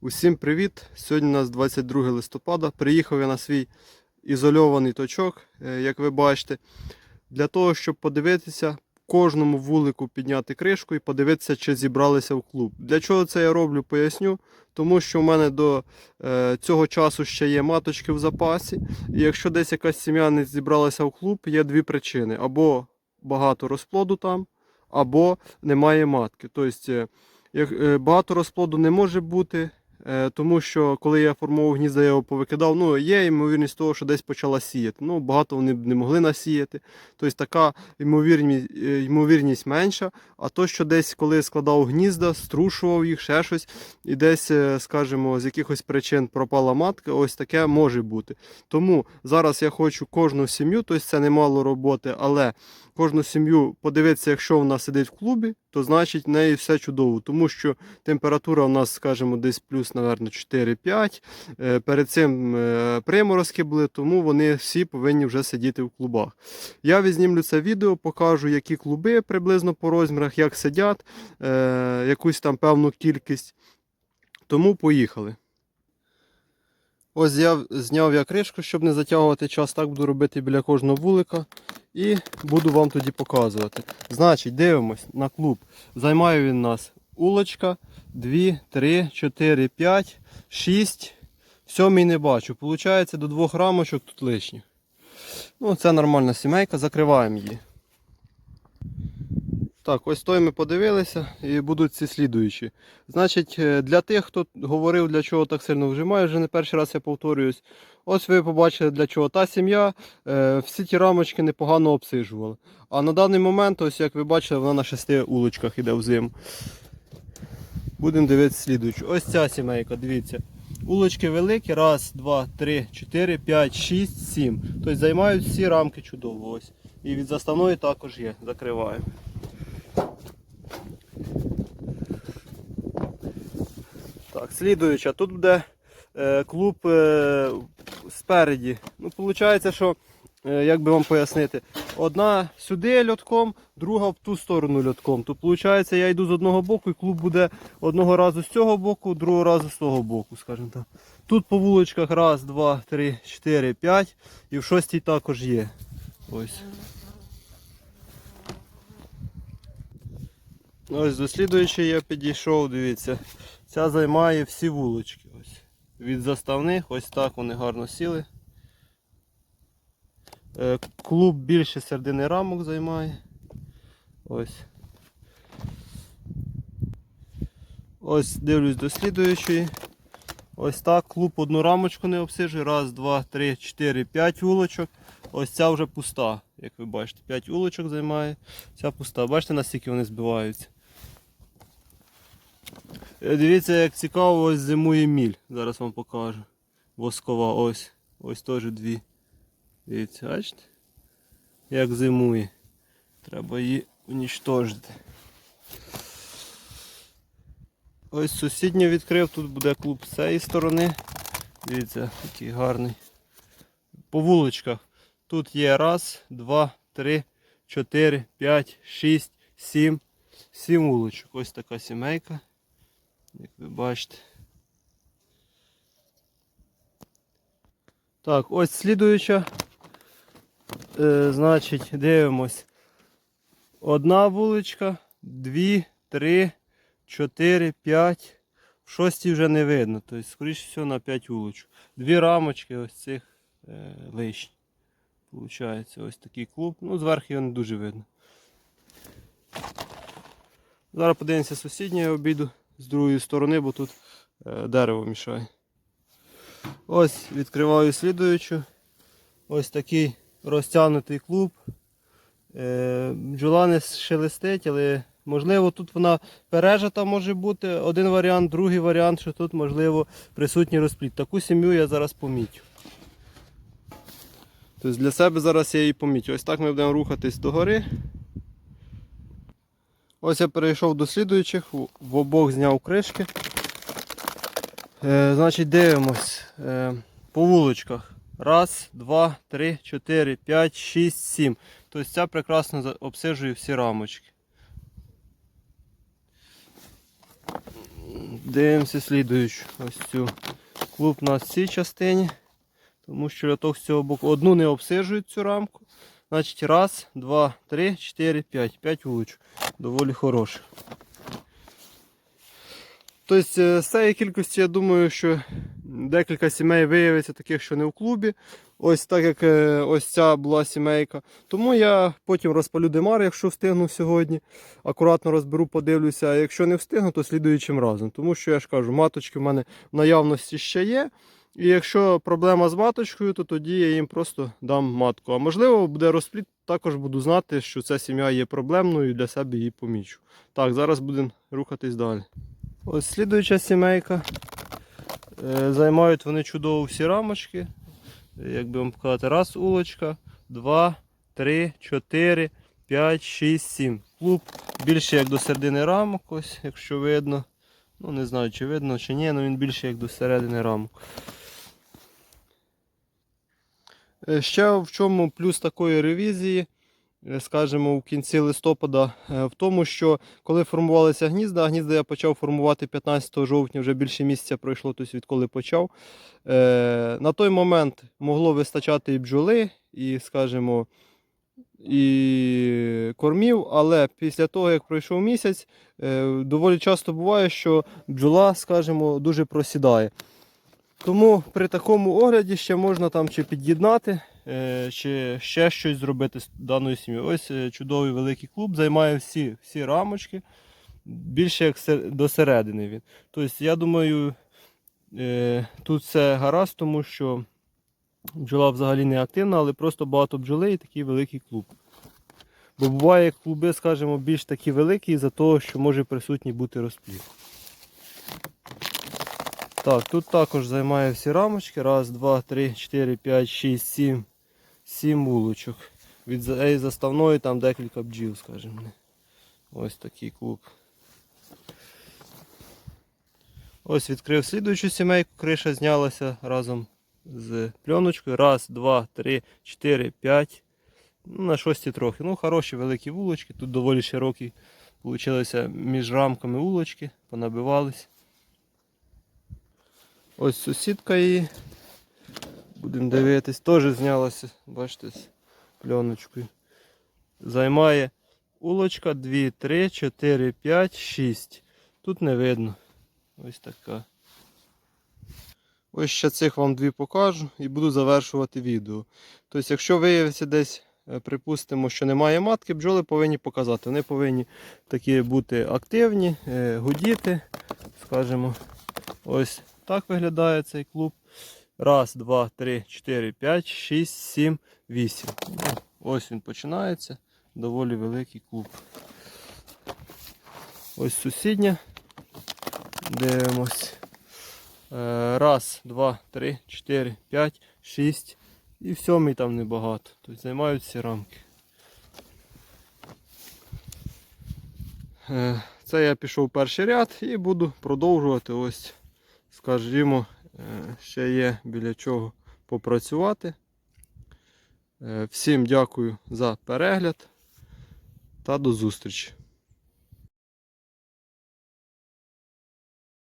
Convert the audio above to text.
Усім привіт! Сьогодні у нас 22 листопада. Приїхав я на свій ізольований точок, е, як ви бачите, для того, щоб подивитися кожному вулику підняти кришку і подивитися, чи зібралися в клуб. Для чого це я роблю, поясню. Тому що в мене до е, цього часу ще є маточки в запасі. І якщо десь якась сім'я не зібралася в клуб, є дві причини: або багато розплоду там, або немає матки. Тобто, е, як, е, багато розплоду не може бути. Е, Тому що коли я формував гнізда, я його повикидав, ну є ймовірність того, що десь почала сіяти. Ну, багато вони б не могли насіяти. Тобто така ймовірність, е, ймовірність менша. А то, що десь коли складав гнізда, струшував їх, ще щось, і десь, е, скажімо, з якихось причин пропала матка, ось таке може бути. Тому зараз я хочу кожну сім'ю, тобто це немало роботи, але кожну сім'ю подивитися, якщо вона сидить в клубі, то значить в неї все чудово, тому що температура у нас, скажімо, десь плюс, напевно, 4-5. Е, Перед цим е, приморозки були, тому вони всі повинні вже сидіти в клубах. Я відзнімлю це відео, покажу, які клуби приблизно по розмірах, як сидять, е, якусь там певну кількість. Тому поїхали. Ось я зняв я кришку, щоб не затягувати час. Так буду робити біля кожного вулика. І буду вам тоді показувати. Значить, дивимось на клуб. Займає він нас улочка 2, 3, 4, 5, 6. Сьомий не бачу. Получається до двох рамочок тут лишніх. Ну, це нормальна сімейка, закриваємо її. Так, ось той ми подивилися і будуть ці слідуючі. Значить, е, для тих, хто говорив, для чого так сильно вжимає, вже не перший раз я повторююсь. Ось ви побачили, для чого та сім'я. е, Всі ті рамочки непогано обсижували. А на даний момент, ось як ви бачили, вона на шести улочках іде в зиму. Будемо дивитися слідуючу. Ось ця сімейка, дивіться. Улочки великі. Раз, два, три, чотири, п'ять, шість, сім. Тобто займають всі рамки чудово. Ось. І від заставної також є. Закриваємо. Так, слідуюча. Тут буде е, клуб е, спереді. Ну, виходить, що, е, як би вам пояснити, одна сюди льотком, друга в ту сторону льотком. То виходить, я йду з одного боку і клуб буде одного разу з цього боку, другого разу з того боку, скажімо так. Тут по вуличках раз, два, три, чотири, п'ять. І в шостій також є. Ось. Ось до я підійшов, дивіться. Ця займає всі вулички. Ось. Від заставних, ось так вони гарно сіли. Е, Клуб більше середини рамок займає. Ось. Ось дивлюсь до слідуючої. Ось так клуб одну рамочку не обсижує. Раз, два, три, чотири, п'ять вулочок. Ось ця вже пуста, як ви бачите. П'ять вулочок займає. Ця пуста. Бачите, наскільки вони збиваються. Е, Дивіться, як цікаво, ось зимує міль. Зараз вам покажу. Воскова, ось. Ось теж дві. Дивіться, бачите? Як зимує. Треба її унічтожити. Ось сусідню відкрив, тут буде клуб з цієї сторони. Дивіться, який гарний. По вуличках. Тут є раз, два, три, чотири, п'ять, шість, сім. Сім вуличок. Ось така сімейка. Як ви бачите. Так, ось слідуюча. Е, значить, дивимось. Одна вуличка, дві, три, чотири, п'ять. В шостій вже не видно. Тобто, скоріше всього, на п'ять вуличок. Дві рамочки ось цих е, лишні. Получається ось такий клуб. Ну, зверху його не дуже видно. Зараз подивимося сусіднє обіду з другої сторони, бо тут е, дерево мішає. Ось відкриваю слідуючу. Ось такий розтягнутий клуб. Е, бджола не шелестить, але можливо тут вона пережата може бути. Один варіант, другий варіант, що тут можливо присутній розпліт. Таку сім'ю я зараз помітю. Тобто для себе зараз я її помітю. Ось так ми будемо рухатись догори. Ось я перейшов до слідуючих, в- обох зняв кришки. Е, значить, дивимось. Е, по вуличках. Раз, два, три, чотири, п'ять, шість, сім. Тобто ця прекрасно обсиджує всі рамочки. Дивимося слідуючу. Ось цю. Клуб у нас в цій частині. Тому що льоток з цього боку одну не обсиджують цю рамку. Значить, раз, два, три, чотири, п'ять. П'ять вуличок. Доволі хороших. Тобто, е, з цієї кількості, я думаю, що декілька сімей виявиться таких, що не в клубі. Ось так як е, ось ця була сімейка. Тому я потім розпалю демар, якщо встигну сьогодні. Акуратно розберу, подивлюся. А якщо не встигну, то слідуючим разом. Тому що я ж кажу, маточки в мене в наявності ще є. І якщо проблема з маточкою, то тоді я їм просто дам матку. А можливо, буде розпліт, також буду знати, що ця сім'я є проблемною і для себе її помічу. Так, зараз будемо рухатись далі. Ось слідуюча сімейка. Е, Займають вони чудово всі рамочки. Як би вам показати, раз улочка, два, три, чотири, п'ять, шість, сім. Клуб більше як до середини рамок, ось, якщо видно. Ну, не знаю, чи видно, чи ні, але він більше як до середини рамок. Е, Ще в чому плюс такої ревізії, скажімо, в кінці листопада, е, в тому, що коли формувалися гнізда, гнізда я почав формувати 15 жовтня, вже більше місяця пройшло, тобто відколи почав. Е, На той момент могло вистачати і бджоли, і, скажімо, і кормів, але після того, як пройшов місяць, е, доволі часто буває, що бджола, скажімо, дуже просідає. Тому при такому огляді ще можна там чи під'єднати, е, чи ще щось зробити з даною сім'єю. Ось е, чудовий великий клуб, займає всі, всі рамочки, більше як до середини він. Тобто, я думаю, е, тут все гаразд, тому що бджола взагалі не активна, але просто багато бджоли і такий великий клуб. Бо буває клуби, скажімо, більш такі великі із-за того, що може присутній бути розплід. Так, тут також займає всі рамочки. Раз, два, три, чотири, п'ять, шість, сім. Сім вулочок. Від заставної там декілька бджіл, скажімо. Ось такий клуб. Ось відкрив слідуючу сімейку, криша знялася разом з пленочкою. Раз, два, три, чотири, п'ять. Ну, на шості трохи. Ну, хороші великі вулочки. Тут доволі широкі получилися між рамками вулочки, понабивались. Ось сусідка її. Будемо дивитись. Теж знялася, бачите, пленочкою. Займає улочка 2, 3, 4, 5, 6. Тут не видно. Ось така. Ось ще цих вам дві покажу і буду завершувати відео. Тобто, якщо виявиться десь, е, припустимо, що немає матки, бджоли повинні показати. Вони повинні такі бути активні, е, гудіти, скажімо. Ось так виглядає цей клуб. Раз, два, три, чотири, п'ять, шість, сім, вісім. Ось він починається. Доволі великий клуб. Ось сусідня. Дивимось. Е, Раз, два, три, чотири, п'ять, шість. І в сьомий там небагато. Тобто займають всі рамки. Е, Це я пішов перший ряд і буду продовжувати ось скажімо, ще є біля чого попрацювати. Е, Всім дякую за перегляд та до зустрічі.